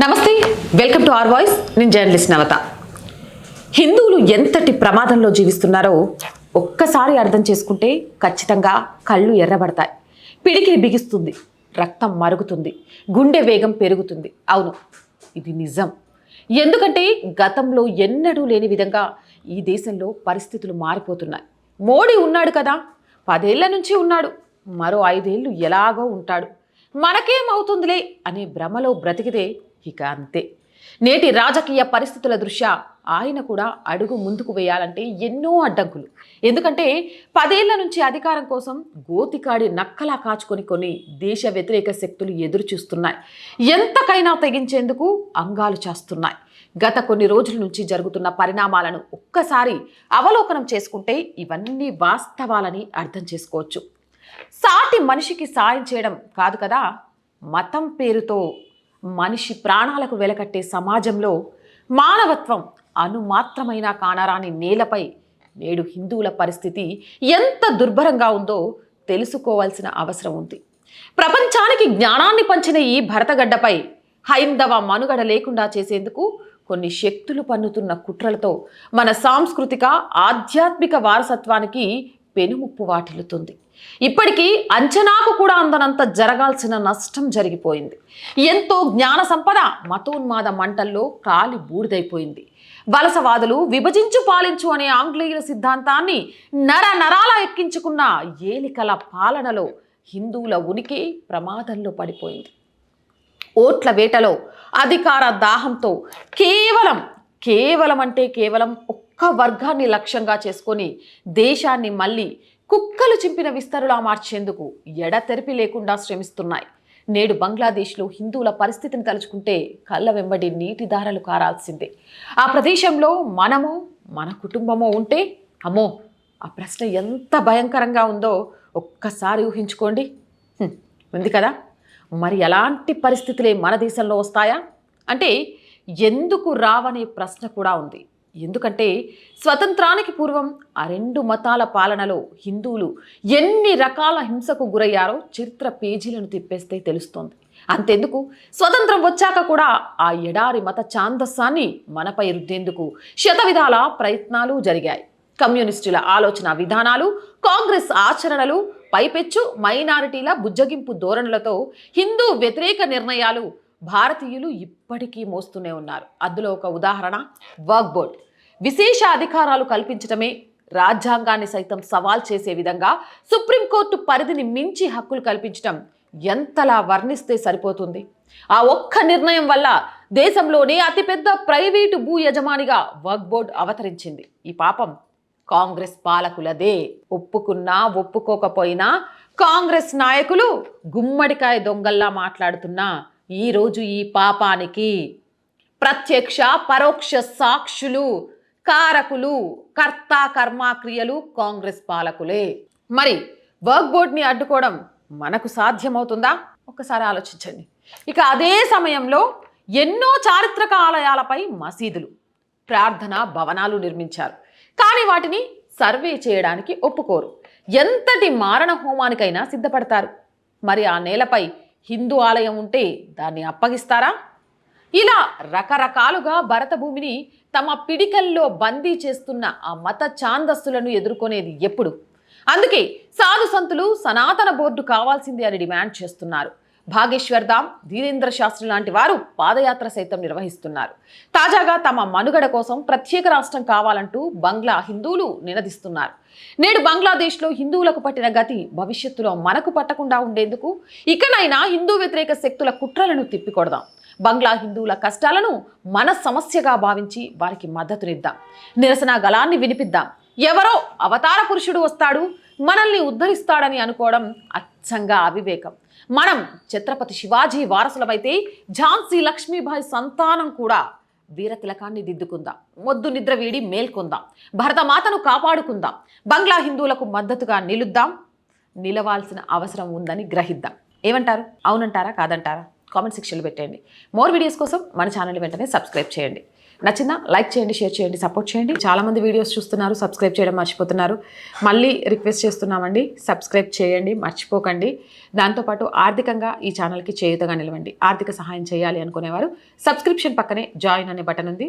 నమస్తే welcome to R voice. నేను journalist Navata. హిందువులు ఎంతటి ప్రమాదంలో జీవిస్తున్నారో ఒక్కసారి అర్థం చేసుకుంటే ఖచ్చితంగా కళ్ళు ఎర్రబడతాయి. పిడికిలి బిగిస్తుంది రక్తం మరుగుతుంది గుండె వేగం పెరుగుతుంది. అవును ఇది నిజం. ఎందుకంటే గతంలో ఎన్నడూ లేని విధంగా ఈ దేశంలో పరిస్థితులు మారిపోతున్నాయి. మోడీ ఉన్నాడు కదా పదేళ్ళ నుంచి ఉన్నాడు. మరో ఐదేళ్ళు ఎలాగో ఉంటాడు. మనకేమవుతుందిలే అనే భ్రమలో బ్రతికితే ఇక అంతే. నేటి రాజకీయ పరిస్థితుల దృష్ట్యా ఆయన కూడా అడుగు ముందుకు వేయాలంటే ఎన్నో అడ్డంకులు. ఎందుకంటే పదేళ్ళ నుంచి అధికారం కోసం గోతికాడి నక్కలా కాచుకొని కొన్ని దేశ వ్యతిరేక శక్తులు ఎదురు చూస్తున్నాయి ఎంతకైనా తెగించేందుకు అంగాలు చేస్తున్నాయి. గత కొన్ని రోజుల నుంచి జరుగుతున్న పరిణామాలను ఒక్కసారి అవలోకనం చేసుకుంటే ఇవన్నీ వాస్తవాలని అర్థం చేసుకోవచ్చు. సాటి మనిషికి సాయం చేయడం కాదు కదా? మతం పేరుతో మనిషి ప్రాణాలకు వెలకట్టే సమాజంలో మానవత్వం అనుమాత్రమైన కానరాని నేలపై నేడు హిందువుల పరిస్థితి ఎంత దుర్భరంగా ఉందో తెలుసుకోవాల్సిన అవసరం ఉంది. ప్రపంచానికి జ్ఞానాన్ని పంచిన ఈ భరతగడ్డపై హైందవ మనుగడ లేకుండా చేసేందుకు కొన్ని శక్తులు పన్నుతున్న కుట్రలతో మన సాంస్కృతిక ఆధ్యాత్మిక వారసత్వానికి పెనుముప్పు వాటిల్లుతుంది. ఇప్పటికీ అంచనాకు కూడా అందనంత జరగాల్సిన నష్టం జరిగిపోయింది. ఎంతో జ్ఞాన సంపద మతోన్మాద మంటల్లో కాలి బూడిదైపోయింది. వలసవాదులు విభజించు పాలించు అనే ఆంగ్లేయుల సిద్ధాంతాన్ని నర నరాల ఎక్కించుకున్న ఏలికల పాలనలో హిందువుల ఉనికి ప్రమాదంలో పడిపోయింది. ఓట్ల వేటలో అధికార దాహంతో కేవలం కేవలం అంటే కేవలం ఒక్క వర్గాన్ని లక్ష్యంగా చేసుకొని దేశాన్ని మళ్ళీ కుక్కలు చింపిన విస్తరులా మార్చేందుకు ఎడతెరిపి లేకుండా శ్రమిస్తున్నాయి. నేడు బంగ్లాదేశ్లో హిందువుల పరిస్థితిని తలుచుకుంటే కళ్ళ వెంబడి నీటి దారలు కారాల్సిందే. ఆ ప్రదేశంలో మనము మన కుటుంబమో ఉంటే అమ్మో ఆ ప్రశ్న ఎంత భయంకరంగా ఉందో ఒక్కసారి ఊహించుకోండి. ఉంది కదా? మరి ఎలాంటి పరిస్థితులే మన దేశంలో వస్తాయా? అంటే ఎందుకు రావనే ప్రశ్న కూడా ఉంది. ఎందుకంటే స్వతంత్రానికి పూర్వం ఆ రెండు మతాల పాలనలో హిందువులు ఎన్ని రకాల హింసకు గురయ్యారో చరిత్ర పేజీలను తిప్పేస్తే తెలుస్తోంది. అంతెందుకు? స్వతంత్రం వచ్చాక కూడా ఆ ఎడారి మత ఛాందస్సాన్ని మనపై రుద్దేందుకు శతవిధాల ప్రయత్నాలు జరిగాయి. కమ్యూనిస్టుల ఆలోచన విధానాలు కాంగ్రెస్ ఆచరణలు పైపెచ్చు మైనారిటీల బుజ్జగింపు ధోరణులతో హిందూ వ్యతిరేక నిర్ణయాలు భారతీయులు ఇప్పటికీ మోస్తూనే ఉన్నారు. అందులో ఒక ఉదాహరణ వర్క్ బోర్డ్ విశేష అధికారాలు కల్పించడమే రాజ్యాంగాన్ని సైతం సవాల్ చేసే విధంగా సుప్రీంకోర్టు పరిధిని మించి హక్కులు కల్పించడం ఎంతలా వర్ణిస్తే సరిపోతుంది? ఆ ఒక్క నిర్ణయం వల్ల దేశంలోనే అతిపెద్ద ప్రైవేటు భూ యజమానిగా వర్క్ బోర్డ్ అవతరించింది. ఈ పాపం కాంగ్రెస్ పాలకులదే. ఒప్పుకున్నా ఒప్పుకోకపోయినా కాంగ్రెస్ నాయకులు గుమ్మడికాయ దొంగల్లా మాట్లాడుతున్నా ఈరోజు ఈ పాపానికి ప్రత్యక్ష పరోక్ష సాక్షులు కారకులు కర్త కర్మక్రియలు కాంగ్రెస్ పాలకులే. మరి వర్క్ బోర్డ్ని అడ్డుకోవడం మనకు సాధ్యమవుతుందా? ఒకసారి ఆలోచించండి. ఇక అదే సమయంలో ఎన్నో చారిత్రక ఆలయాలపై మసీదులు ప్రార్థన భవనాలు నిర్మించారు. కానీ వాటిని సర్వే చేయడానికి ఒప్పుకోరు. ఎంతటి మారణ హోమానికైనా సిద్ధపడతారు. మరి ఆ నేలపై హిందూ ఆలయం ఉంటే దాన్ని అప్పగిస్తారా? ఇలా రకరకాలుగా భరత భూమిని తమ పిడికల్లో బందీ చేస్తున్న ఆ మత ఛాందస్సులను ఎదుర్కొనేది ఎప్పుడు? అందుకే సాధు సంతులు సనాతన బోర్డు కావాల్సింది అని డిమాండ్ చేస్తున్నారు. భాగేశ్వర్ ధామ్ ధీరేంద్ర శాస్త్రి లాంటి వారు పాదయాత్ర సైతం నిర్వహిస్తున్నారు. తాజాగా తమ మనుగడ కోసం ప్రత్యేక రాష్ట్రం కావాలంటూ బంగ్లా హిందువులు నినదిస్తున్నారు. నేడు బంగ్లాదేశ్లో హిందువులకు పట్టిన గతి భవిష్యత్తులో మనకు పట్టకుండా ఉండేందుకు ఇకనైనా హిందూ వ్యతిరేక శక్తుల కుట్రలను తిప్పికొడదాం. బంగ్లా హిందువుల కష్టాలను మన సమస్యగా భావించి వారికి మద్దతునిద్దాం. నిరసన గలాన్ని వినిపిద్దాం. ఎవరో అవతార పురుషుడు వస్తాడు మనల్ని ఉద్ధరిస్తాడని అనుకోవడం అచ్చంగా అవివేకం. మనం ఛత్రపతి శివాజీ వారసులమైతే ఝాన్సీ లక్ష్మీబాయి సంతానం కూడా వీరతిలకాన్ని దిద్దుకుందాం. మొద్దు నిద్ర వీడి మేల్కొందాం. భరతమాతను కాపాడుకుందాం. బంగ్లా హిందువులకు మద్దతుగా నిలుద్దాం. నిలవాల్సిన అవసరం ఉందని గ్రహిద్దాం. ఏమంటారు? అవునంటారా? కాదంటారా? కామెంట్ సెక్షన్లో పెట్టండి మోర్ వీడియోస్ కోసం మన ఛానల్ వెంటనే సబ్స్క్రైబ్ చేయండి. నచ్చిందా? లైక్ చేయండి షేర్ చేయండి సపోర్ట్ చేయండి. చాలామంది వీడియోస్ చూస్తున్నారు సబ్స్క్రైబ్ చేయడం మర్చిపోతున్నారు. మళ్ళీ రిక్వెస్ట్ చేస్తున్నామండి సబ్స్క్రైబ్ చేయండి మర్చిపోకండి. దాంతోపాటు ఆర్థికంగా ఈ ఛానల్కి చేయుతగా నిలవండి. ఆర్థిక సహాయం చేయాలి అనుకునేవారు సబ్స్క్రిప్షన్ పక్కనే జాయిన్ అనే బటన్ ఉంది.